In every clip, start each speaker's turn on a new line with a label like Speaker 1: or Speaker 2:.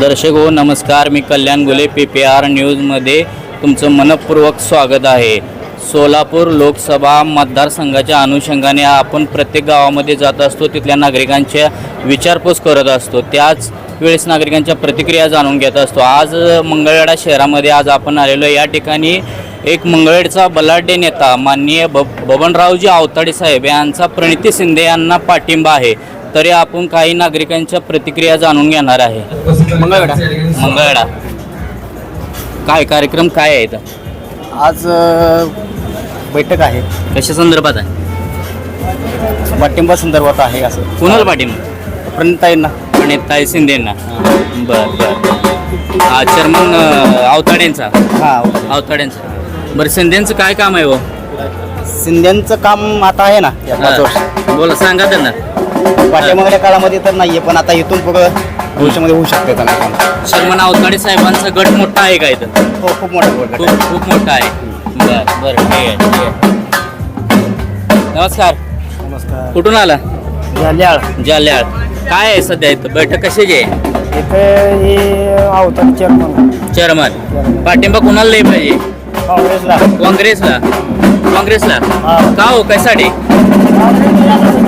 Speaker 1: दर्शक हो नमस्कार. मी कल्याण गुले पी पी आर न्यूजमध्ये तुमचं मनपूर्वक स्वागत आहे. सोलापूर लोकसभा मतदारसंघाच्या अनुषंगाने आपण प्रत्येक गावामध्ये जात असतो तिथल्या नागरिकांच्या विचारपूस करत असतो. त्याच वेळेस नागरिकांच्या प्रतिक्रिया जाणून घेत असतो. आज मंगळवेढा शहरामध्ये आज आपण आलेलो या ठिकाणी एक मंगळवेडचा बलाढ्य नेता माननीय बब बबनरावजी आवताडे साहेब यांचा प्रणिती शिंदे यांना पाठिंबा आहे. तरी आपण काही नागरिकांच्या प्रतिक्रिया जाणून घेणार आहे.
Speaker 2: मंगळवेढा.
Speaker 1: मंगळवेढा. काय कार्यक्रम काय आहे इथं?
Speaker 2: आज अ, बैठक आहे.
Speaker 1: कशा संदर्भात आहे?
Speaker 2: पाठिंबा संदर्भात आहे असं.
Speaker 1: कुणाला पाठिंबा?
Speaker 2: प्रणताईंना.
Speaker 1: प्रणित ताई शिंदेंना बर बर. हा चर्मन अवताड्यांचा
Speaker 2: हां
Speaker 1: अवताड्यांचा बरं शिंदेचं काय काम आहे हो?
Speaker 2: शिंदेचं काम आता आहे ना या पाच वर्ष.
Speaker 1: बोला सांगा त्यांना.
Speaker 2: पाठीमागल्या काळामध्ये तर नाहीये पण आता इथून पुढं भविष्यामध्ये होऊ शकते त्यांना काम
Speaker 1: शर्मन अवताडे साहेबांचा गट मोठा आहे का इथं?
Speaker 2: हो खूप मोठा गट
Speaker 1: खूप
Speaker 2: आहे.
Speaker 1: खूप मोठा आहे. बर बर ठीक आहे ठीक आहे. नमस्कार.
Speaker 2: नमस्कार.
Speaker 1: कुठून आला?
Speaker 2: जाल्याळ.
Speaker 1: जाल्याळ. काय आहे सध्या इथं? बैठक कशाची आहे?
Speaker 2: इथे हे अवतार चेअरमन
Speaker 1: चेअरमन पाठिंबा कुणाला लई पाहिजे?
Speaker 2: काँग्रेसला.
Speaker 1: काँग्रेसला. काँग्रेसला. का हो? कशासाठी?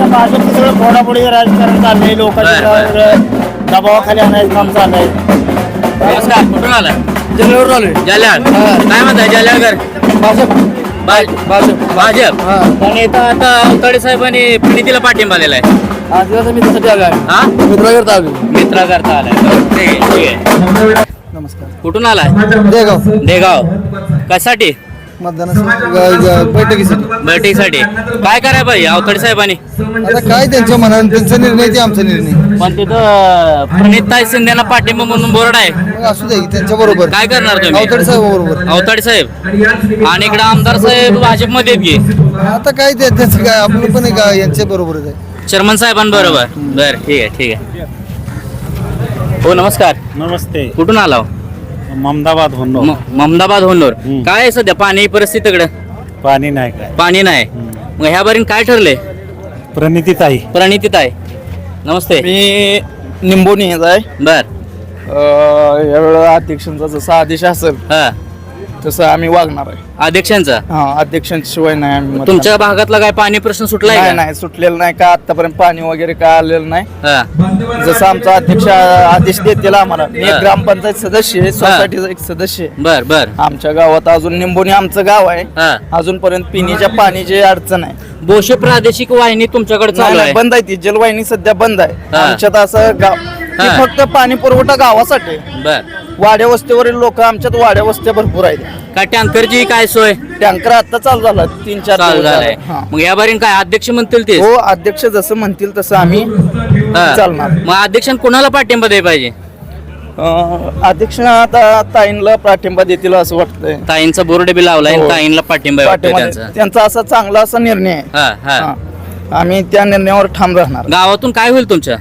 Speaker 2: भाजप सगळं फोडाफोडी राजकारण चाललंय
Speaker 1: बरं,
Speaker 2: दबावाखाली आणायचं काम चाललंय
Speaker 1: नमस्कार. कुठून आला
Speaker 2: जंगलावर आलोय
Speaker 1: जाल्याळ
Speaker 2: हा.
Speaker 1: काय म्हणताय? जाल्याळकर
Speaker 2: भाजप
Speaker 1: भाज-
Speaker 2: भाजप.
Speaker 1: भाजप. पण इथं आता अवताडे साहेबांनी प्रणितीला पाठिंबा दिलाय.
Speaker 2: आदिवासी मित्रासाठी आलोय
Speaker 1: हा?
Speaker 2: मित्राकरता आलोय.
Speaker 1: बरं, ठीक आहे ठीक आहे
Speaker 2: नमस्कार.
Speaker 1: कुठून आलाय?
Speaker 2: देगाव.
Speaker 1: देगाव. कशासाठी?
Speaker 2: मतदान बैठकीसाठी.
Speaker 1: बैठकीसाठी. काय करायला पाहिजे अवताडे साहेबांनी.
Speaker 2: आता काय त्यांच्या मनाने त्यांचा निर्णय ते आमचा निर्णय?
Speaker 1: पण तिथं प्रणिताई शिंदेना पाठिंबा म्हणून बोर्ड आहे.
Speaker 2: मग असू दे त्यांच्या बरोबर.
Speaker 1: काय करणार तुम्ही?
Speaker 2: अवतडे साहेब बरोबर.
Speaker 1: अवताडे साहेब. आणि इकडे आमदार साहेब भाजपमध्ये आहेत की
Speaker 2: आता काय ते त्यांचं काय आपलं पण यांच्या बरोबरच आहे.
Speaker 1: चर्मन साहेबांबरोबर बर ठीक आहे ठीक आहे. हो नमस्कार.
Speaker 3: नमस्ते.
Speaker 1: कुठून आला हो?
Speaker 3: ममदाबाद होनो
Speaker 1: म- ममदाबाद होनोर.
Speaker 3: हम्म.
Speaker 1: काय आहे सध्या? पाणी परिस्थिती तिकडं
Speaker 3: पाणी नाही काय.
Speaker 1: पाणी नाही. मग ह्या बारीन काय ठरले
Speaker 3: प्रणिती ताई
Speaker 1: प्रणितीत आहे नमस्ते.
Speaker 4: मी निंबोनी येत आहे
Speaker 1: बर.
Speaker 4: यावेळेला अध्यक्षांचा जसा आदेश असेल
Speaker 1: हा.
Speaker 4: तसं आम्ही वागणार आहे.
Speaker 1: अध्यक्षांचा?
Speaker 4: हा अध्यक्षांशिवाय नाही आम्ही मतदान-
Speaker 1: तुमच्या भागातला काय पाणी प्रश्न सुटलाय
Speaker 4: नाही
Speaker 1: का?
Speaker 4: नाही सुटलेलं नाही का? आतापर्यंत पाणी वगैरे काय आलेलं नाही?
Speaker 1: हा.
Speaker 4: जसं आमचा अध्यक्ष आदेश देतील आम्हाला. मी
Speaker 1: हा.
Speaker 4: एक ग्रामपंचायत सदस्य आहे सोसायटीचा एक सदस्य आहे.
Speaker 1: बर बर.
Speaker 4: आमच्या गावात अजून निंबोनी आमचं गाव आहे.
Speaker 1: हा.
Speaker 4: अजूनपर्यंत पिण्याच्या पाण्याची अडचण आहे.
Speaker 1: बोशे प्रादेशिक वाहिनी तुमच्याकडे
Speaker 4: नाही,
Speaker 1: चालू
Speaker 4: नाही, बंद आहे ती. जलवाहिनी सध्या बंद आहे.
Speaker 1: हा.
Speaker 4: आमच्यात असं गाव ती
Speaker 1: हा.
Speaker 4: फक्त पाणी पुरवठा गावासाठी आहे.
Speaker 1: बर.
Speaker 4: वाड्या वस्तीवरील लोक आमच्यात वाड्या वस्त्या भरपूर आहेत.
Speaker 1: काय टँकरची काय सोय?
Speaker 4: टँकर आता चालू झाला तीन चार
Speaker 1: चालू
Speaker 4: दिवस
Speaker 1: झालाय.
Speaker 4: झाले. हा.
Speaker 1: मग या बारीन काय अध्यक्ष म्हणतील ते
Speaker 4: हो अध्यक्ष जसं म्हणतील तसं आम्ही. चालणार.
Speaker 1: मग अध्यक्षांना कोणाला पाठिंबा द्यायला पाहिजे?
Speaker 4: अं, अध्यक्ष आता ताईंला पाठिंबा देतील असं वाटतंय.
Speaker 1: ताईंचा बोर्ड बी लावलाय
Speaker 4: हो.
Speaker 1: ताईंला पाठिंबा आहे वाटतंय
Speaker 4: पाठिंबा
Speaker 1: त्यांचा.
Speaker 4: त्यांचा असा चांगला असा निर्णय आहे.
Speaker 1: हा हा.
Speaker 4: हा. आम्ही त्या निर्णयावर ठाम राहणार.
Speaker 1: गावातून काय होईल तुमच्या?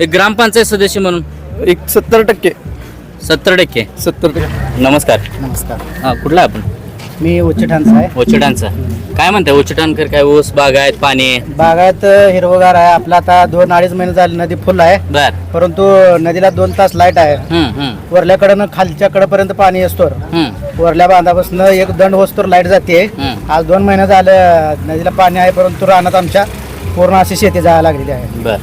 Speaker 1: एक ग्रामपंचायत सदस्य म्हणून?
Speaker 4: एक सत्तर टक्के.
Speaker 1: सत्तर टक्के.
Speaker 4: सत्तर टक्के.
Speaker 2: नमस्कार. नमस्कार.
Speaker 1: हा कुठला आपण?
Speaker 2: मी उच्चठाणचा आहे.
Speaker 1: ओचटांचा काय म्हणताय ओचटांकर काय ऊस बाग आहेत पाणी आहे?
Speaker 2: बागायत हिरवगार आहे. आपला आता दोन अडीच महिने झाले नदी फुल आहे.
Speaker 1: बर.
Speaker 2: परंतु नदीला दोन तास लाइट आहे.
Speaker 1: हम्म हम्म.
Speaker 2: वरल्याकडनं खालच्या कडेपर्यंत पाणी असतो
Speaker 1: हम्म.
Speaker 2: वरल्या बांधापासून एक दंड वस्तूर लाइट जाते.
Speaker 1: हम्म.
Speaker 2: आज दोन महिने झालं नदीला पाणी आहे परंतु रानात आमच्या पूर्ण अशी शेती जायला लागलेली आहे
Speaker 1: बर.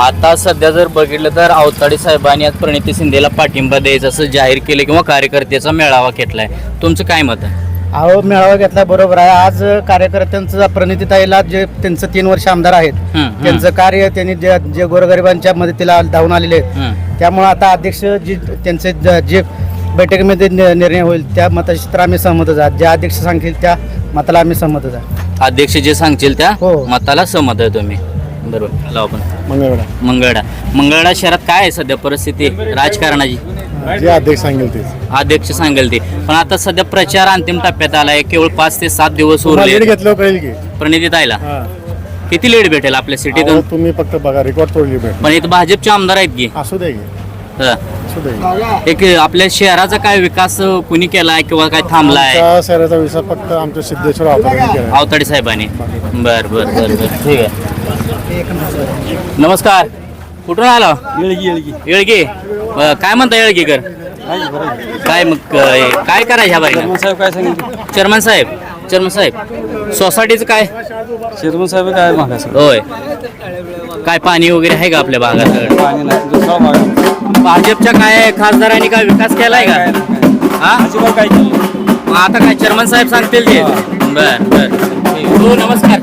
Speaker 1: आता सध्या जर बघितलं तर आवताडे साहेबांनी आज प्रणिती शिंदेला पाठिंबा द्यायचं असं जाहीर केलं किंवा कार्यकर्त्याचा मेळावा घेतलाय. तुमचं काय मत आहे?
Speaker 2: अहो मेळावा घेतला बरोबर आहे. आज कार्यकर्त्यांचं प्रणितीताईला जे त्यांचं तीन वर्ष आमदार आहेत. त्यांचं कार्य त्यांनी जे जे गोरगरिबांच्या मदतीला धावून आलेले आहेत. त्यामुळे आता अध्यक्ष जी त्यांचे जे बैठकीमध्ये नि- निर्णय होईल त्या मताशी तर आम्ही सहमतच आहात. ज्या अध्यक्ष सांगतील त्या मताला आम्ही सहमतच आहात.
Speaker 1: अध्यक्ष जे सांगतील त्या
Speaker 2: हो.
Speaker 1: मताला सहमत आहे तुम्ही. बरोबर. लावा पण
Speaker 2: मंगळवेढा.
Speaker 1: मंगळडा मंगळडा शहरात काय आहे सध्या परिस्थिती? राजकारणाची.
Speaker 5: जे अध्यक्ष सांगेल तेच.
Speaker 1: अध्यक्ष सांगेल ते. पण आता सध्या प्रचार अंतिम टप्प्यात आलाय. केवळ पाच ते सात दिवस
Speaker 5: तुम्हाला
Speaker 1: उरले
Speaker 5: कळेल की
Speaker 1: प्रणिती ताईला?
Speaker 5: हा.
Speaker 1: किती लीड भेटेल आपल्या सिटीतून
Speaker 5: अहो, तुम्ही फक्त बघा रेकॉर्ड तोडली भेट
Speaker 1: पण इथं भाजपचे आमदार आहेत की?
Speaker 5: असू दे की.
Speaker 1: हं. एक आपल्या शहराचा काय विकास कुणी केलाय किंवा काय थांबलाय?
Speaker 5: आमच्या शहराचा विसा फक्त आमच्या सिद्धेश्वर अवताराने केला
Speaker 1: आवताडे साहेबांनी. बर बर बर बर. ठीक आहे. नमस्कार. कुठून आला?
Speaker 4: येळगी येळगी.
Speaker 1: येळगे? अ, काय म्हणता येळगीकर? काय मग अ, काय करायचं ह्या बाई
Speaker 6: साहेब काय सांगितलं?
Speaker 1: चेअरमन साहेब चेअरमन साहेब सोसायटीचं काय?
Speaker 6: शिरमून साहेब काय मागायचं?
Speaker 1: होय. काय पाणी वगैरे आहे का आपल्या भागात?
Speaker 6: पाणी नाही दुसरा
Speaker 1: भाजपच्या काय खासदारांनी काय विकास केलाय का? हा?
Speaker 6: अजिबात काय केलं
Speaker 1: मग आता काय चेअरमन साहेब सांगतील ते. बर बर. हो नमस्कार.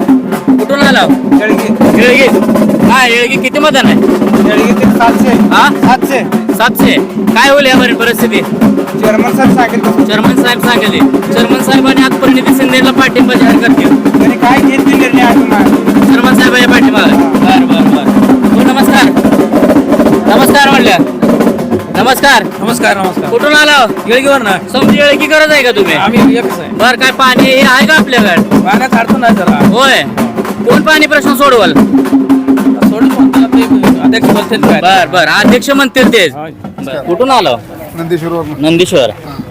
Speaker 1: कुठून आला येळगी. काय येळगी किती मतदान आहे?
Speaker 6: सातशे.
Speaker 1: हा?
Speaker 6: सातशे.
Speaker 1: सातशे. काय होईल यावर परिस्थिती?
Speaker 6: चेअरमन साहेब सांगितलं
Speaker 1: चेअरमन साहेब सांगितले चेअरमन साहेबांनी आज परिणिती शिंदेला पाठिंबा जाहीर करतील.
Speaker 6: त्यांनी काय घेतली निर्णय अजून
Speaker 1: चेअरमन साहेब या पाठीमागे बर बर बर. हो नमस्कार. नमस्कार म्हणलं. नमस्कार.
Speaker 6: नमस्कार नमस्कार.
Speaker 1: कुठून आला
Speaker 6: येळगीवर ना
Speaker 1: समजी येळगी करत आहे का तुम्ही?
Speaker 6: आम्ही एकच आहे.
Speaker 1: बर काय पाणी हे आहे का आपल्याकडे?
Speaker 6: पाण्यात अडचण नाही जरा.
Speaker 1: होय. कोण पाणी प्रश्न सोडवल?
Speaker 6: सोडून म्हणतो ते अध्यक्ष बोलतील काय?
Speaker 1: बर बर. अध्यक्ष म्हणतील तेच. बर, कुठून आलो
Speaker 5: नंदीश्वर
Speaker 1: नंदीश्वर.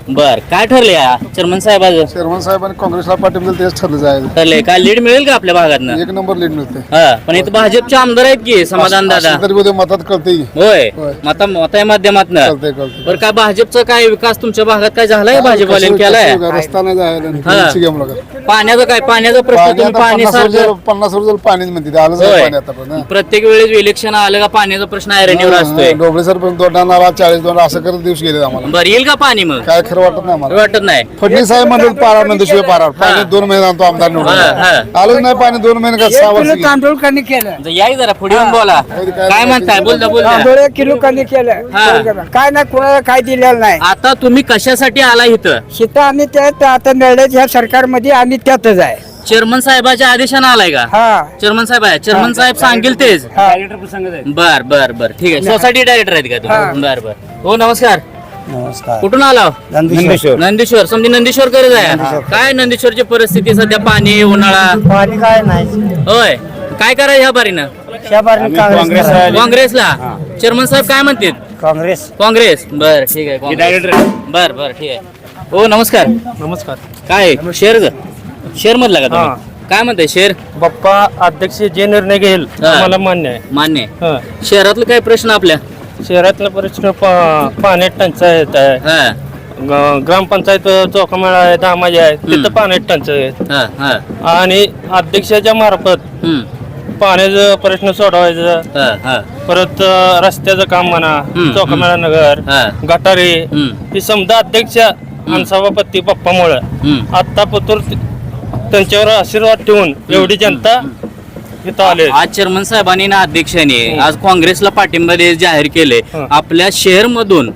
Speaker 1: बर काय ठरले चेअरमन साहेबाचं
Speaker 5: शेरमन साहेबांनी काँग्रेसला पाठिंबा दिलं तेच ठरलं जायचं
Speaker 1: ठरले काय लीड मिळेल का आपल्या भागात
Speaker 5: एक नंबर लीड मिळते.
Speaker 1: हा पण इथं भाजपचे आमदार आहेत की समाधान दादा?
Speaker 5: तरी उद्या मतात कळते
Speaker 1: होय
Speaker 5: होय.
Speaker 1: मता मता माध्यमातून.
Speaker 5: कळते कळते.
Speaker 1: बरं काय भाजपचा काय विकास तुमच्या भागात काय झालाय? भाजपवाल्यांनी केलाय?
Speaker 5: रस्ता नाही जायला गेम
Speaker 1: पाण्याचा काय पाण्याचा प्रश्न
Speaker 5: पाणी
Speaker 1: तुम्ही
Speaker 5: आता
Speaker 1: पाणी
Speaker 5: पन्नास वर्ष पन्नास वर्ष पाणीच म्हणते ते आलंच नाही
Speaker 1: होय.
Speaker 5: पाणी आता पण हा.
Speaker 1: प्रत्येक वेळेस इलेक्शन आलं का पाण्याचा प्रश्न ऐरणीवर असतोय?
Speaker 5: डोबळे सर पण दोन नाला चाळीस दोन असं करत दिवस गेले आम्हाला.
Speaker 1: बरं येईल का पाणी मग?
Speaker 5: काय खरं वाटत नाही
Speaker 1: वाटत नाही.
Speaker 5: फडणवीस साहेब म्हणले पारा नंदशिवाय पारा. पाणी दोन महिने आणतो आमदार निवडून
Speaker 1: हा, हा.
Speaker 5: आलंच नाही पाणी दोन महिने का सहा वर्ष गेली.
Speaker 6: तांदूळ कमी केलं.
Speaker 1: ज- या की जरा पुढे येऊन बोला. काय म्हणताय? बोलता बोलता.
Speaker 6: तांदूळ एक किलो कमी केलं. काय नाही कोणाला काय दिलेलं नाही.
Speaker 1: आता तुम्ही कशासाठी आला इथं?
Speaker 6: शेतं आम्ही त्यात आता मिळाल्याच ह्या सरकारमध्ये आम्ही त्यातच आहे.
Speaker 1: चेअरमन साहेबाच्या आदेशानं आलाय का?
Speaker 6: हा.
Speaker 1: चेअरमन साहेब आहे. चेअरमन साहेब सांगेल तेच.
Speaker 6: हा.
Speaker 1: बर बर बर. ठीक आहे. सोसायटी डायरेक्टर आहेत का तुम्ही? बर बर. हो नमस्कार.
Speaker 6: नमस्कार.
Speaker 1: कुठून आला
Speaker 6: नंदीश्वर.
Speaker 1: नंदीश्वर. समजी नंदीश्वर करत आहे. काय नंदीश्वरची परिस्थिती सध्या? पाणी उन्हाळा?
Speaker 6: पाणी काय नाही.
Speaker 1: होय. काय करायचं ह्या बारीनं?
Speaker 6: काँग्रेस
Speaker 1: काँग्रेसला? चेअरमन साहेब काय म्हणतील?
Speaker 6: काँग्रेस.
Speaker 1: काँग्रेस. बर ठीक आहे. काँग्रेस. बर बर ठीक आहे. हो नमस्कार.
Speaker 6: नमस्कार.
Speaker 1: काय शेअर शेअर मधला का तुम्ही? काय म्हणताय शेअर
Speaker 6: बाप्पा अध्यक्ष जे निर्णय घेईल
Speaker 1: हा.
Speaker 6: मला मान्य आहे.
Speaker 1: मान्य आहे.
Speaker 6: हा.
Speaker 1: शहरातलं काय प्रश्न आपल्या?
Speaker 6: शहरातला प्रश्न पा- पाण्यात टंचाई येत आहे.
Speaker 1: हा.
Speaker 6: ग- ग्रामपंचायत चौकामेळा आहे दामाजी आहे तिथं पाण्यात टंचाई आहे.
Speaker 1: हा हा.
Speaker 6: आणि अध्यक्षाच्या मार्फत
Speaker 1: हम्म,
Speaker 6: पाण्याचं प्रश्न सोडवायचं.
Speaker 1: हा हा.
Speaker 6: परत अं, रस्त्याचं काम म्हणा
Speaker 1: हम्म,
Speaker 6: चौकामेळा नगर
Speaker 1: हा.
Speaker 6: गटारे
Speaker 1: हम्म,
Speaker 6: ही समजा अध्यक्ष आणि सभापती बाप्पामुळं
Speaker 1: हम्म.
Speaker 6: आत्ता पतूर त्यांच्यावर आशीर्वाद ठेवून एवढी जनता इथं आले
Speaker 1: आज चेअरमन साहेबांनी ना अध्यक्षांनी आज काँग्रेसला पाठिंबा दे जाहीर केले.
Speaker 6: हं.
Speaker 1: आपल्या शहर मधून.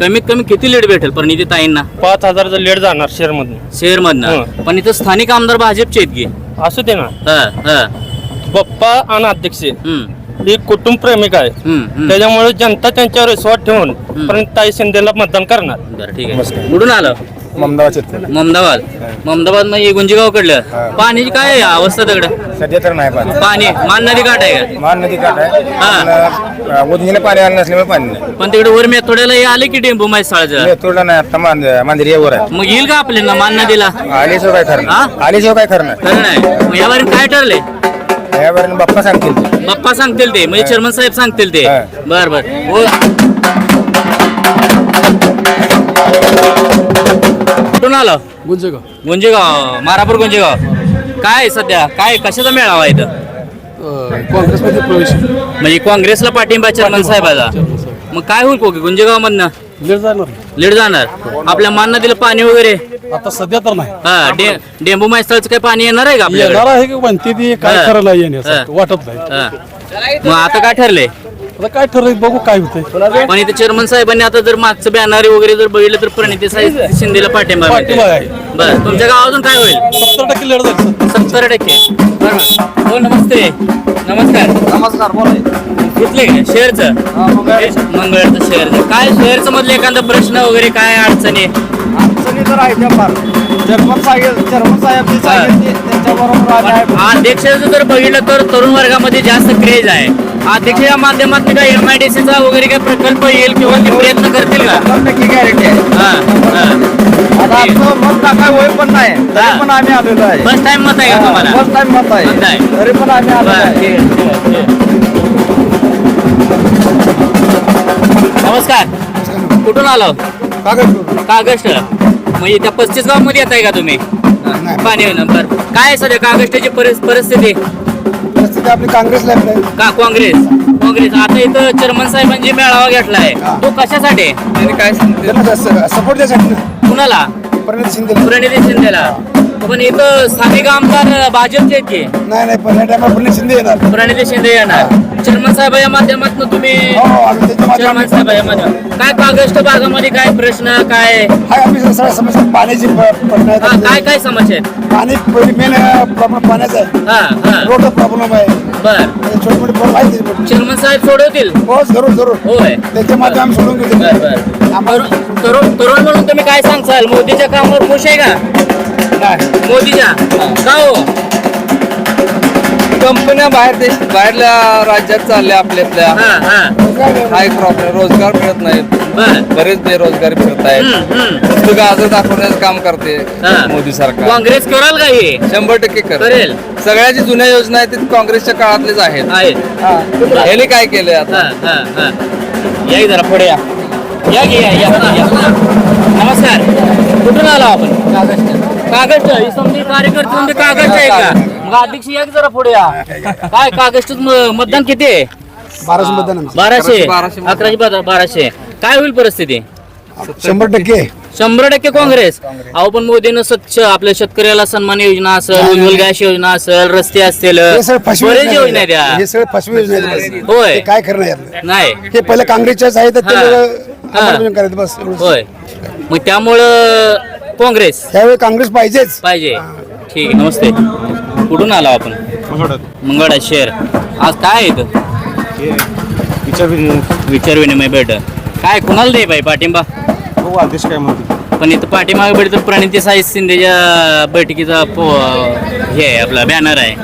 Speaker 1: कमीत कमी किती लीड भेटेल परिणिती ताईंना
Speaker 6: पाच हजारचं लेट जाणार शहर मधून
Speaker 1: शहर मधनं
Speaker 6: हं.
Speaker 1: पण इथं स्थानिक आमदार भाजपचे आहेत की?
Speaker 6: असू दे ना.
Speaker 1: हा हा.
Speaker 6: बाप्पा आणि अध्यक्ष
Speaker 1: हम्म,
Speaker 6: ही. कुटुंब प्रेमिक आहे. त्याच्यामुळे जनता त्यांच्यावर विश्वास ठेवून पर्यंत ताई शिंदेला मतदान करणार.
Speaker 1: बरं ठीक आहे. कुठून आलं?
Speaker 5: ममदावाद
Speaker 1: ममदाबाद. ममदाबादमध्ये गुंजेगाव कडलं पाण्याची काय आहे अवस्था दगड
Speaker 5: सध्या तर नाही पाणी.
Speaker 1: पाणी. मान नदी काठ आहे का?
Speaker 5: मान नदी काठ
Speaker 1: हा.
Speaker 5: आहे उदगीला पाणी आलं नसल्यामुळे पाणी नाही.
Speaker 1: पण तिकडे वर मेथोड्याला हे आले की डेंबू माहिती
Speaker 5: तोडला नाही आता मांजरीवर आहे
Speaker 1: मग येईल का आपल्याला मान नदीला?
Speaker 5: आलीशिवाय काय खरं
Speaker 1: हा?
Speaker 5: नाही आलीशिवाय काय खरं नाही.
Speaker 1: खरं नाही. मग यावर काय ठरले
Speaker 5: यावर बाप्पा सांगतील.
Speaker 1: बाप्पा सांगतील ते. म्हणजे चेअरमन साहेब सांगतील ते.
Speaker 5: हा.
Speaker 1: बर बर. हो. आलो?
Speaker 7: गुंजगाव.
Speaker 1: गुंजेगाव मारापूर गुंजेगाव. काय सध्या? काय कशाचा मेळावा इथं?
Speaker 7: काँग्रेसमध्ये प्रवेश
Speaker 1: म्हणजे काँग्रेसला पाठिंबा चेअरमन साहेबाचा मग काय होईल कोकी? गुंजेगाव मधनं
Speaker 7: लेट जाणार.
Speaker 1: लीड जाणार. आपल्या मान नदीला पाणी वगैरे?
Speaker 7: आता सध्या तर नाही.
Speaker 1: हा डे डेंबू मास्तळचं काही पाणी येणार आहे का आपल्याकडे?
Speaker 7: येणार आहे की म्हणते ती काय
Speaker 1: हा.
Speaker 7: खरं नाही. वाटत नाही.
Speaker 1: हा. मग आता काय ठरलंय?
Speaker 7: आता काय ठरलं बघू काय होतंय.
Speaker 1: पण इथे चेअरमन साहेबांनी आता जर मागचं बॅनर वगैरे जर बघितलं तर प्रणिती साहेब शिंदेला पाठिंबा
Speaker 7: पाठिंबा आहे.
Speaker 1: बर तुमच्या गावातून काय होईल?
Speaker 7: सत्तर टक्के जाईल
Speaker 1: सत्तर टक्के. बरं. हो नमस्ते. नमस्कार.
Speaker 4: नमस्कार बोला.
Speaker 1: कुठले शेअरचं मंगळचं शेअरचं काय शेअरचं मधलं एखादा प्रश्न वगैरे काय अडचणी?
Speaker 4: अडचणी तर आहे त्या फार. चर्मन साहेब चर्मन साहेब जे सांगितले त्यांच्याबरोबर आम्ही आहे.
Speaker 1: अध्यक्षाचं जर बघितलं तर तरुण वर्गामध्ये जास्त क्रेज आहे. अध्यक्ष या माध्यमातून काय एम आय डी सीचा वगैरे काय प्रकल्प येईल किंवा ते प्रयत्न करतील का?
Speaker 4: शंभर टक्के गॅरंटी आहे.
Speaker 1: हा हा.
Speaker 4: आता आमचं मत टाकाय होय पण नाही. तरी पण आम्ही आलेलो आहे.
Speaker 1: फर्स्ट टाइम मत आहे का तुम्हाला?
Speaker 4: फर्स्ट टाइम मत
Speaker 1: मत आहे.
Speaker 4: आहे तरी पण आम्ही आलेलो
Speaker 1: बरं,
Speaker 4: आहे.
Speaker 1: ठीक आहे, ठीक आहे, ठीक. आहे. नमस्कार. कुठून आलो? कागस्ट म्हणजे त्या पस्तीस गावमध्ये येत आहे का तुम्ही? पाणी बर काय सध्या कागस्टाची परिस- परिस्थिती?
Speaker 2: परिस्थिती आपली काँग्रेसला आहे.
Speaker 1: का काँग्रेस? काँग्रेस. आता इथं चर्मन साहेबांची मेळावा घेतलाय. तो कशासाठी?
Speaker 2: त्यांना स- सपोर्ट द्यासाठी ना.
Speaker 1: कुणाला?
Speaker 2: प्रणित शिंदे
Speaker 1: प्रणिती शिंदेला. पण इथं स्थानिक आमदार भाजपचे आहेत की?
Speaker 2: नाही नाही पण या टायमाला प्रणित शिंदे येणार.
Speaker 1: प्रणिती शिंदे येणार. चर्मन साहेबाच्या माध्यमातून तुम्ही
Speaker 2: हो
Speaker 1: चर्मन
Speaker 2: माध्यमातून
Speaker 1: साहेबाच्या माध्यमातून. काय कागस्ट भागामध्ये काय प्रश्न काय?
Speaker 2: हाय सगळ्या समस्या पाण्याची
Speaker 1: हा, काय काय समस्या आहेत?
Speaker 2: पाणी मेन प्रॉब्लेम पाण्याचा आहे.
Speaker 1: हा हा.
Speaker 2: रोडचा प्रॉब्लेम आहे.
Speaker 1: बर.
Speaker 2: छोटे मोठे प्रॉब्लेम आहेत त्याचे.
Speaker 1: चर्मन साहेब सोडवतील?
Speaker 2: हो जरूर जरूर.
Speaker 1: होय.
Speaker 2: त्याच्या माध्यमात आम्ही सोडून घेतो
Speaker 1: बर बर.
Speaker 2: आम्हाला
Speaker 1: तरुण तरुण तरुण म्हणून तुम्ही काय सांगसाल मोदीच्या कामावर खुश आहे का? मोदीच्या? का हो?
Speaker 8: कंपन्या बाहेर देश बाहेरल्या राज्यात चालल्या आपल्या आपल्या
Speaker 1: हा हा.
Speaker 8: हा प्रॉब्लेम रोजगार मिळत नाही.
Speaker 1: बर.
Speaker 8: बरेच बेरोजगारी फिरत आहेत. नुसतं गाजर दाखवण्याचं काम करते
Speaker 1: हा.
Speaker 8: मोदी सरकार.
Speaker 1: काँग्रेस कराल का हे?
Speaker 8: शंभर टक्के करेल.
Speaker 1: करेल.
Speaker 8: सगळ्या जी जुन्या योजना आहेत ते काँग्रेसच्या काळातलेच आहेत.
Speaker 1: आहे
Speaker 8: ह्याने काय केलंय आता?
Speaker 1: हा हा हा. या की जरा पुढे या. या की या या या. नमस्कार. कुठून आलो आपण? ही समजी कार्यकर्ते म्हणजे कागस्ट आहे का? मग अध्यक्ष या की जरा पुढे या काय कागस्ट मतदान किती आहे
Speaker 2: बाराशे मतदान आमचं.
Speaker 1: बाराशे. अकराशे बारा- बाराशे काय होईल परिस्थिती
Speaker 2: शंभर टक्के
Speaker 1: शंभर टक्के काँग्रेस अहो पण मोदीनं स्वच्छ आपल्या शेतकऱ्याला सन्मान योजना असेल उज्ज्वल गॅस योजना असेल रस्ते असतील
Speaker 2: हे सगळे फसवी
Speaker 1: बरेच
Speaker 2: योजना
Speaker 1: योजना
Speaker 2: आहेत.
Speaker 1: द्या
Speaker 2: हे सगळे फसवी योजना आहेत.
Speaker 1: होय.
Speaker 2: काय करणार यातलं?
Speaker 1: नाही
Speaker 2: हे पहिले काँग्रेसच्याच आहेत तर ते
Speaker 1: हा.
Speaker 2: लोकं अंमलबजावणी करायचं बस एवढंच.
Speaker 1: होय मग त्यामुळं काँग्रेस
Speaker 2: त्यावेळी काँग्रेस पाहिजेच
Speaker 1: पाहिजे ठीक आहे नमस्ते कुठून आलो आपण? मंगळा शहर. आज काय आहे? विचार विनिमय बैठ काय कुणाला दे बाई पाठिंबा?
Speaker 9: बघू आदेश काय म्हणते
Speaker 1: पण इथं पाठीमागे बैठ तर प्रणिती साई शिंदेच्या बैठकीचा पो हे आहे आपला बॅनर आहे.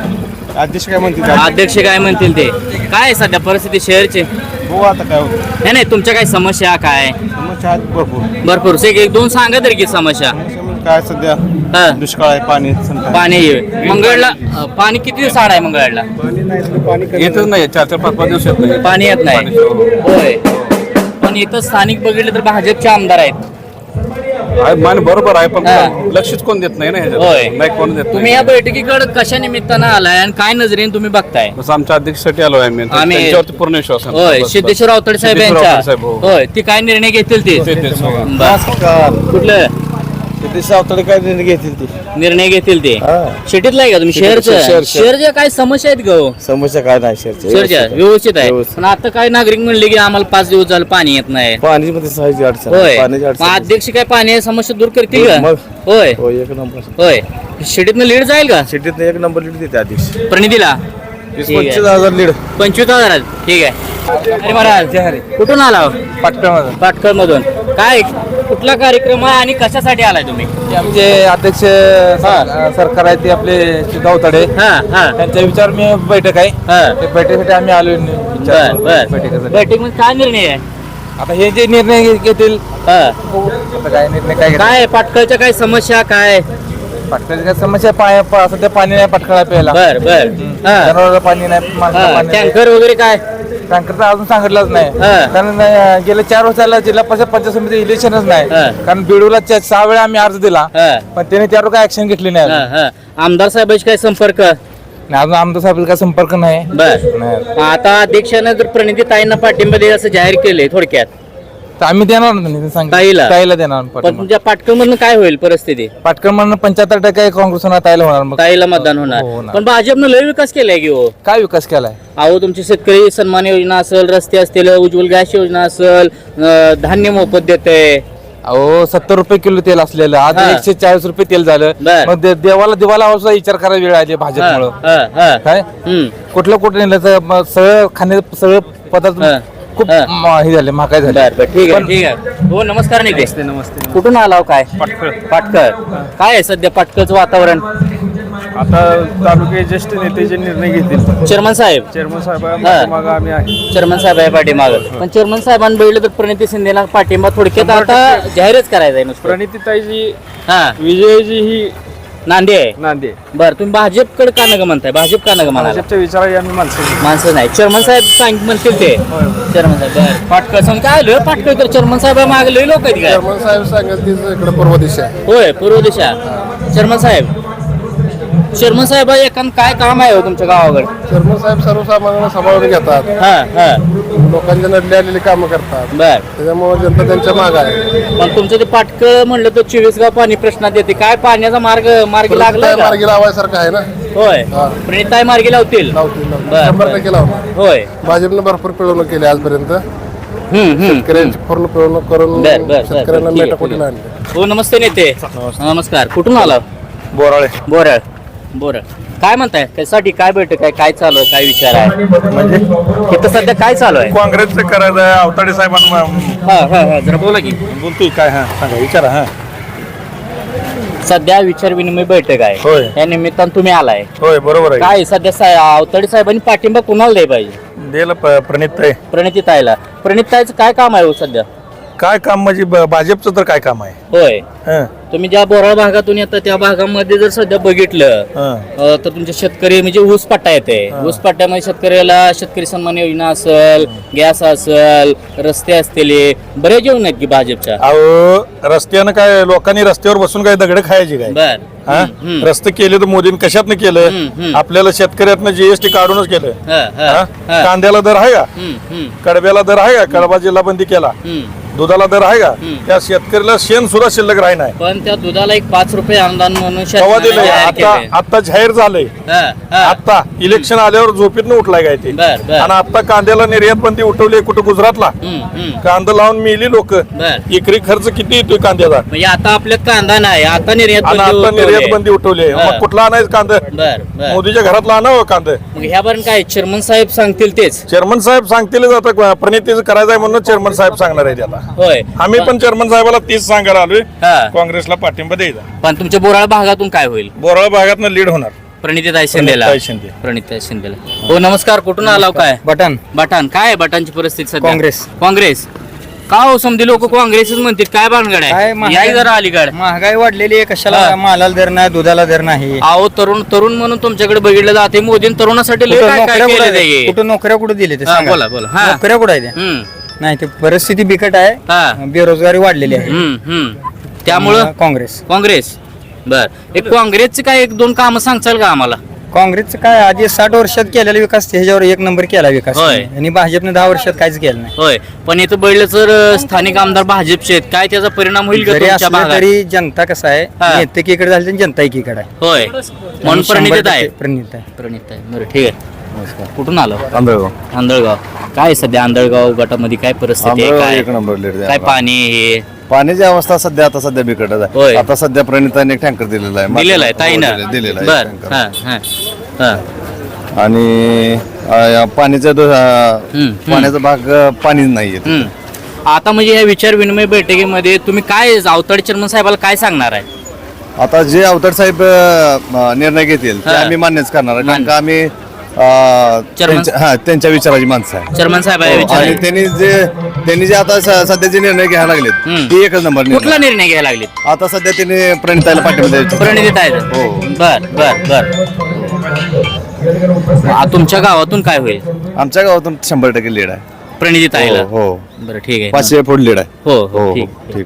Speaker 9: आदेश काय म्हणते
Speaker 1: अध्यक्ष काय म्हणतील ते? काय आहे सध्या परिस्थिती शहरची?
Speaker 9: बघू आता काय होतं.
Speaker 1: नाही नाही तुमच्या काय समस्या काय?
Speaker 9: समस्या आहेत भरपूर.
Speaker 1: भरपूर. से एक दोन सांगा तरी की समस्या
Speaker 9: काय सध्या?
Speaker 1: हा.
Speaker 9: दुष्काळ आहे पाणी संकट.
Speaker 1: पाणी आहे. मंगळला अ, पाणी किती दिवस आड आहे मंगळला?
Speaker 9: येतच नाही चार चार पाच पाच दिवस येत नाही.
Speaker 1: पाणी येत नाही. होय. पण इथं स्थानिक बघितलं तर भाजपचे आमदार आहेत.
Speaker 9: आहे, मान बरोबर आहे पण
Speaker 1: हा.
Speaker 9: लक्षच कोण देत नाही ना ह्याच्यात.
Speaker 1: होय.
Speaker 9: नाही कोण देत
Speaker 1: तुम्ही
Speaker 9: नाही
Speaker 1: या बैठकीकडे कशा निमित्तानं आलाय आणि काय नजरेने तुम्ही बघताय?
Speaker 9: बस आमच्या अध्यक्षासाठी आलो आहे आम्ही.
Speaker 1: आम्ही-
Speaker 9: त्यांच्यावरती पूर्ण विश्वास आहे.
Speaker 1: होय
Speaker 9: बस, बस.
Speaker 1: सिद्धेश्वर अवतडे साहेब
Speaker 9: सिद्धेश्वर
Speaker 1: यांच्या.
Speaker 9: अवतडे साहेब, हो.
Speaker 1: होय ती काय निर्णय घेतील ते?
Speaker 9: तेच, हो.
Speaker 1: बस. कुठलं
Speaker 9: काय निर्णय घेतील ती?
Speaker 1: निर्णय घेतील ते. सिटीतला आहे का तुम्ही? शहरचं?
Speaker 9: शहर, शहर.
Speaker 1: शहरच्या काय समस्या आहेत का हो?
Speaker 10: समस्या काय नाही शेअरच्या
Speaker 1: शहरच्या? व्यवस्थित आहे.
Speaker 10: व्यवस्थित.
Speaker 1: पण आता काय नागरिक म्हणले की आम्हाला पाच दिवस झालं पाणी येत नाही.
Speaker 10: पाणी मध्ये सहायची अडचण
Speaker 1: होय.
Speaker 10: आहे. पाण्याची
Speaker 1: मग
Speaker 10: अडचण आहे.
Speaker 1: अध्यक्ष काय पाणी समस्या दूर करतील का?
Speaker 10: मग.
Speaker 1: होय.
Speaker 10: हो एक नंबर.
Speaker 1: होय. सिटीतनं लीड जाईल का?
Speaker 10: सिटीत एक नंबर लीड देते अध्यक्ष.
Speaker 1: प्रणितीला?
Speaker 10: वीस
Speaker 1: ठीक आहे.
Speaker 10: पंचवीस हजार लीड.
Speaker 1: पंचवीस हजार. ठीक आहे. अरे महाराज कुठून आला
Speaker 8: पाटकर
Speaker 1: पाटकर मधून काय कुठला कार्यक्रम आहे आणि कशासाठी आलाय तुम्ही?
Speaker 8: आमचे अध्यक्ष सरकार आहे ते आपले गावताडे
Speaker 1: हा हा.
Speaker 8: त्यांच्या विचार मी बैठक आहे.
Speaker 1: हा.
Speaker 8: ते बैठकीसाठी आम्ही आलो
Speaker 1: बर बर.
Speaker 8: बैठकीसाठी.
Speaker 1: बैठकमध्ये काय निर्णय आहे?
Speaker 8: आता हे जे निर्णय घेतील
Speaker 1: हा.
Speaker 8: आता काय निर्णय काय घेतील?
Speaker 1: काय पाटकळच्या काय समस्या काय?
Speaker 8: पाटकळची काय समस्या पाय पा- सध्या पाणी नाही पाटकळा प्यायला.
Speaker 1: बर बर. हा.
Speaker 8: जनावराला पाणी नाही माणसाला
Speaker 1: हा,
Speaker 8: पाणी नाही.
Speaker 1: टँकर वगैरे काय?
Speaker 8: टँकरचं अजून सांगितलंच नाही.
Speaker 1: हा.
Speaker 8: कारण अं, गेल्या चार वर्षाला जिल्हा परिषद पंचायत समिती इलेक्शनच नाही.
Speaker 1: हा.
Speaker 8: कारण बिडूला चा- सहा वेळा आम्ही अर्ज दिला.
Speaker 1: हा.
Speaker 8: पण त्याने त्यावर काय ऍक्शन घेतली नाही
Speaker 1: हा
Speaker 8: अजून.
Speaker 1: हा आमदार साहेबांशी काय संपर्क?
Speaker 8: आणि अजून आमदार साहेब काय संपर्क नाही.
Speaker 1: बर.
Speaker 8: नाही.
Speaker 1: आता अध्यक्षानं जर प्रणिती ताईंना पाठिंबा दे असं जाहीर केलंय थोडक्यात.
Speaker 8: तर आम्ही देणार ना त्यांनी सांगितलं.
Speaker 1: ताईला?
Speaker 8: ताईला देणार
Speaker 1: पण
Speaker 8: पाठिंबा.
Speaker 1: तुमच्या पाटकर मधून काय होईल परिस्थिती
Speaker 8: पाटकर म्हणून पंच्याहत्तर टक्के काँग्रेस होणार ताईला होणार मग
Speaker 1: ताईला मतदान
Speaker 8: हो,
Speaker 1: होणार
Speaker 8: होणार.
Speaker 1: पण भाजपनं लय विकास केलाय की हो
Speaker 8: काय विकास केलाय
Speaker 1: अहो तुमची शेतकरी सन्मान योजना असेल रस्ते असतील उज्ज्वल गॅस योजना असेल अं, धान्य मोफत देते
Speaker 8: अहो सत्तर रुपये किलो तेल असलेलं आज
Speaker 1: हा.
Speaker 8: एकशे चाळीस रुपये तेल झालं
Speaker 1: बर.
Speaker 8: मग दे- देवाला देवाला विचार करायला वेळ आली भाजपमुळं काय कुठलं कुठं नेलं तर मग सगळं खाणे सगळं पदार्थ. खूप
Speaker 1: हा.
Speaker 8: म- हे झाले महागाई झाली.
Speaker 1: बर बर ठीक आहे
Speaker 8: पण-
Speaker 1: ठीक आहे. हो नमस्कार निके नमस्ते कुठून आला हो काय? पाटकर पाटकर काय आहे सध्या पाटकरचं वातावरण?
Speaker 9: आता तालुके ज्येष्ठ नेते जे निर्णय घेतील.
Speaker 1: चेअरमन साहेब.
Speaker 9: चेअरमन साहेब. मागे आम्ही आहे.
Speaker 1: चेअरमन साहेब आहे पाठीमाग. पण चेअरमन साहेबांनी बघितलं तर प्रणिती शिंदेला पाठिंबा थोडक्यात आता जाहीरच करायचा आहे नुसतं.
Speaker 9: प्रणितीताईजी
Speaker 1: हा.
Speaker 9: विजयजी ही
Speaker 1: नांदे? आहे
Speaker 9: नांदे.
Speaker 1: बर तुम्ही भाजपकडे का नका म्हणताय? भाजप का नका म्हणाला?
Speaker 9: भाजपच्या आम्ही माणसं
Speaker 1: माणसं नाही. चर्मन साहेब सांग म्हणतील ते. चर्मन साहेब बर. पाटकर सांग. काय आलं? पाटकर तर चर्मन साहेब मागले लोक आहेत काय?
Speaker 5: चर्मन साहेब सांगेल तीच इकडे पूर्व दिशा. आहे
Speaker 1: होय पूर्व दिशा. चर्मन साहेब चर्मन साहेब एकान काय काम आहे हो तुमच्या गावाकडे?
Speaker 5: चर्मन साहेब सर्वसामान्यांना सांभाळून घेतात.
Speaker 1: हा हा.
Speaker 5: लोकांच्या नडली आलेली कामं करतात.
Speaker 1: बर.
Speaker 5: त्याच्यामुळे जनता त्यांच्या माग आहे.
Speaker 1: पण तुमचं ते पाटकं म्हणलं तर चोवीस गाव पाणी प्रश्नात येते. काय पाण्याचा मार्ग मार्गी लागला का?
Speaker 5: मार्गी लावायसारखं आहे ना?
Speaker 1: होय.
Speaker 5: हा.
Speaker 1: प्रणिताई मार्गी लावतील?
Speaker 5: लावतील लावतील.
Speaker 1: बर,
Speaker 5: शंभर
Speaker 1: बर.
Speaker 5: टक्के लावणार.
Speaker 1: होय.
Speaker 5: भाजपनं भरपूर पिळवणूक केली आजपर्यंत.
Speaker 1: हम्म हम्म.
Speaker 5: शेतकऱ्यांची पूर्ण पिळवणूक करून
Speaker 1: बर बर बर
Speaker 5: शेतकऱ्यांना
Speaker 1: ठीक आहे,
Speaker 5: मेटाकुटीला
Speaker 1: ठीक
Speaker 5: आणले.
Speaker 1: आहे. हो नमस्ते नेते. नमस्कार. कुठून आला
Speaker 10: बोराळे.
Speaker 1: बोरळ. बोरळ काय म्हणताय? त्यासाठी काय बैठक आहे? काय चालू आहे? काय विचार आहे?
Speaker 10: म्हणजे
Speaker 1: इथं सध्या काय चालू आहे?
Speaker 10: काँग्रेसचं करायचं आहे अवताडे साहेबांना
Speaker 1: हा हा हा जरा बोला की.
Speaker 10: बोलतोय काय हा सांगा विचारा हा.
Speaker 1: सध्या विचार विनिमय बैठक आहे.
Speaker 10: होय.
Speaker 1: या निमित्तानं तुम्ही आलाय.
Speaker 10: होय बरोबर आहे.
Speaker 1: काय सध्या सा- अवताडे साहेबांनी पाठिंबा कुणाला द्याय पाहिजे?
Speaker 10: दिलं प्रणित आहे
Speaker 1: प्रणिती ताईला. प्रणित ताईचं काय काम आहे हो सध्या?
Speaker 10: काय काम म्हणजे ब- भाजपचं तर काय काम आहे?
Speaker 1: होय.
Speaker 10: हं,
Speaker 1: तुम्ही ज्या बोराळ भागातून येता त्या भागामध्ये जर सध्या बघितलं. अ, तर तुमचे शेतकरी म्हणजे ऊस पट्टा येते. ऊस पट्ट्यामध्ये शेतकऱ्याला शेतकरी सन्मान योजना असेल गॅस असेल रस्ते असतील बरेच योजना आहेत की भाजपच्या.
Speaker 10: अहो रस्त्यानं काय लोकांनी रस्त्यावर बसून काय दगड खायची काय?
Speaker 1: बर.
Speaker 10: हा? रस्ते केले तर मोदीने कशातनं केलं. आपल्याला शेतकऱ्यातनं जीएसटी काढूनच केलं.
Speaker 1: हा.
Speaker 10: कांद्याला दर आहे का? कडब्याला दर आहे का? कडबा जिल्हा बंदी केला.
Speaker 1: हम्म.
Speaker 10: दुधाला दर आहे का. त्या शेतकऱ्याला शेण सुद्धा शिल्लक राही नाही.
Speaker 1: पण त्या दुधाला एक पाच रुपये अनुदान म्हणून
Speaker 10: दिलंय
Speaker 1: जाहीर
Speaker 10: आता. आता जाहीर झालंय. आता इलेक्शन आल्यावर झोपीतनं उठलाय काय ते. आणि आता कांद्याला निर्यात बंदी उठवली कुठं? गुजरातला. कांदा लावून मिली लोक. एकरी खर्च किती येतोय कांद्याचा?
Speaker 1: म्हणजे आता आपल्या कांदा नाही आता निर्यात
Speaker 10: आता निर्यात. बंदी उठवली. मग कुठला आणायचं कांदा? मोदीच्या घरातला आणावं कांदा?
Speaker 1: मग ह्या बरं काय चेअरमन साहेब सांगतील तेच.
Speaker 10: चेअरमन साहेब सांगतीलच आता प्रणितीचं करायचं आहे म्हणून चेअरमन साहेब सांगणार आहे त्याला
Speaker 1: होय.
Speaker 10: आम्ही पण चेअरमन साहेबाला तीच सांगायला आलोय.
Speaker 1: हा.
Speaker 10: काँग्रेसला पाठिंबा द्यायचा.
Speaker 1: पण तुमच्या बोराळ भागातून काय होईल?
Speaker 10: बोराळ भागातनं लीड होणार.
Speaker 1: प्रणितीताई शिंदेला.
Speaker 10: प्रणितीताई शिंदे.
Speaker 1: प्रणितीताई शिंदेला. हो नमस्कार. कुठून आलाव काय?
Speaker 8: बटन.
Speaker 1: बटान. काय आहे बटानची परिस्थिती सध्या?
Speaker 8: काँग्रेस.
Speaker 1: काँग्रेस. का हो समधी लोक काँग्रेसच म्हणतात काय भानगड
Speaker 8: काय
Speaker 1: आहे
Speaker 8: महागाई-
Speaker 1: याही जरा अलीकड.
Speaker 8: महागाई वाढलेली आहे.
Speaker 1: हा.
Speaker 8: कशाला मालाला दर नाही दुधाला दर नाही.
Speaker 1: अहो तरुण तरुण म्हणून तुमच्याकडे बघितलं जाते. मोदीन तरुणासाठी लय
Speaker 8: कुठं
Speaker 1: काय काय
Speaker 8: नोकऱ्या कुठं? कुठं नोकऱ्या कुठं दिले ते
Speaker 1: हा,
Speaker 8: सांगा.
Speaker 1: बोला, बोला. हा.
Speaker 8: नोकऱ्या कुठं आहे त्या
Speaker 1: हम्म.
Speaker 8: नाही ते परिस्थिती बिकट आहे.
Speaker 1: हा.
Speaker 8: बेरोजगारी वाढलेली आहे.
Speaker 1: हम्म हम्म. त्यामुळं?
Speaker 8: काँग्रेस.
Speaker 1: काँग्रेस. बर. एक काँग्रेसचे काय एक दोन कामं सांगचाल का आम्हाला?
Speaker 8: काँग्रेसचं काय आधी साठ वर्षात केलेला विकास ह्याच्यावर एक नंबर केला विकास.
Speaker 1: होय.
Speaker 8: आणि भाजपने दहा वर्षात काहीच केलं नाही.
Speaker 1: होय. पण इथं बैल तर अं, स्थानिक आमदार भाजपचे आहेत. काय त्याचा परिणाम होईल का
Speaker 8: जरी
Speaker 1: तुमच्या
Speaker 8: असलं
Speaker 1: भागात?
Speaker 8: तरी जनता कसं आहे
Speaker 1: हा.
Speaker 8: नेते एकीकडे झाले तर जनता एकीकडे आहे.
Speaker 1: होय. म्हणून
Speaker 8: आणि शंभर
Speaker 1: प्रणित आहे.
Speaker 8: प्रणित आहे.
Speaker 1: प्रणित आहे. बरं ठीक आहे. कुठून आलो?
Speaker 5: आंधळगाव.
Speaker 1: आंधळगाव. काय सध्या आंधळगाव गटामध्ये? काय परिस्थिती आहे?
Speaker 5: आंधळगाव
Speaker 1: काय
Speaker 5: एक नंबर
Speaker 1: काय पाणी हे?
Speaker 5: पाण्याची अवस्था सध्या आता सध्या बिकटच
Speaker 1: होय.
Speaker 5: आहे आता सध्या प्रणिताने एक टँकर दिलेला आहे.
Speaker 1: दिलेलं आहे ताईनं?
Speaker 5: दिले- दिलेला आहे
Speaker 1: बर. हा हा हा.
Speaker 5: आणि अं, पाण्याचा अं,
Speaker 1: हम्म.
Speaker 5: पाण्याचा भाग अं, पाणीच नाहीये
Speaker 1: हम्म. आता म्हणजे या विचार विनिमय बैठकीमध्ये तुम्ही काय आवताडे चर्मन साहेबाला काय सांगणार आहे?
Speaker 5: आता जे अवतार साहेब अं, निर्णय घेतील ते
Speaker 1: हा.
Speaker 5: आम्ही मान्यच करणार आहे. कारण. का आम्ही त्यांच्या- हा त्यांच्या विचाराची माणसं आहे.
Speaker 1: चर्मन साहेब आहे
Speaker 5: हो,
Speaker 1: विचार
Speaker 5: आणि त्यांनी जे त्यांनी जे आता स- सध्या जे निर्णय घ्यायला लागलेत
Speaker 1: हम्म.
Speaker 5: ते एकच नंबर
Speaker 1: कुठला
Speaker 5: निर्णय
Speaker 1: निर्णय घ्यायला लागले
Speaker 5: आता सध्या त्यांनी प्रणिताला पाठिंबा द्यायचा.
Speaker 1: प्रणित आहे
Speaker 5: हो.
Speaker 1: बर बर बर. आ, तुमच्या गावातून काय होईल?
Speaker 5: आमच्या गावातून शंभर टक्के लीड आहे.
Speaker 1: प्रणिती ताईला
Speaker 5: हो हो.
Speaker 1: बरं ठीक आहे.
Speaker 5: पाचशे फूट लीड आहे.
Speaker 1: हो हो
Speaker 5: हो
Speaker 1: ठीक.
Speaker 5: ठीक.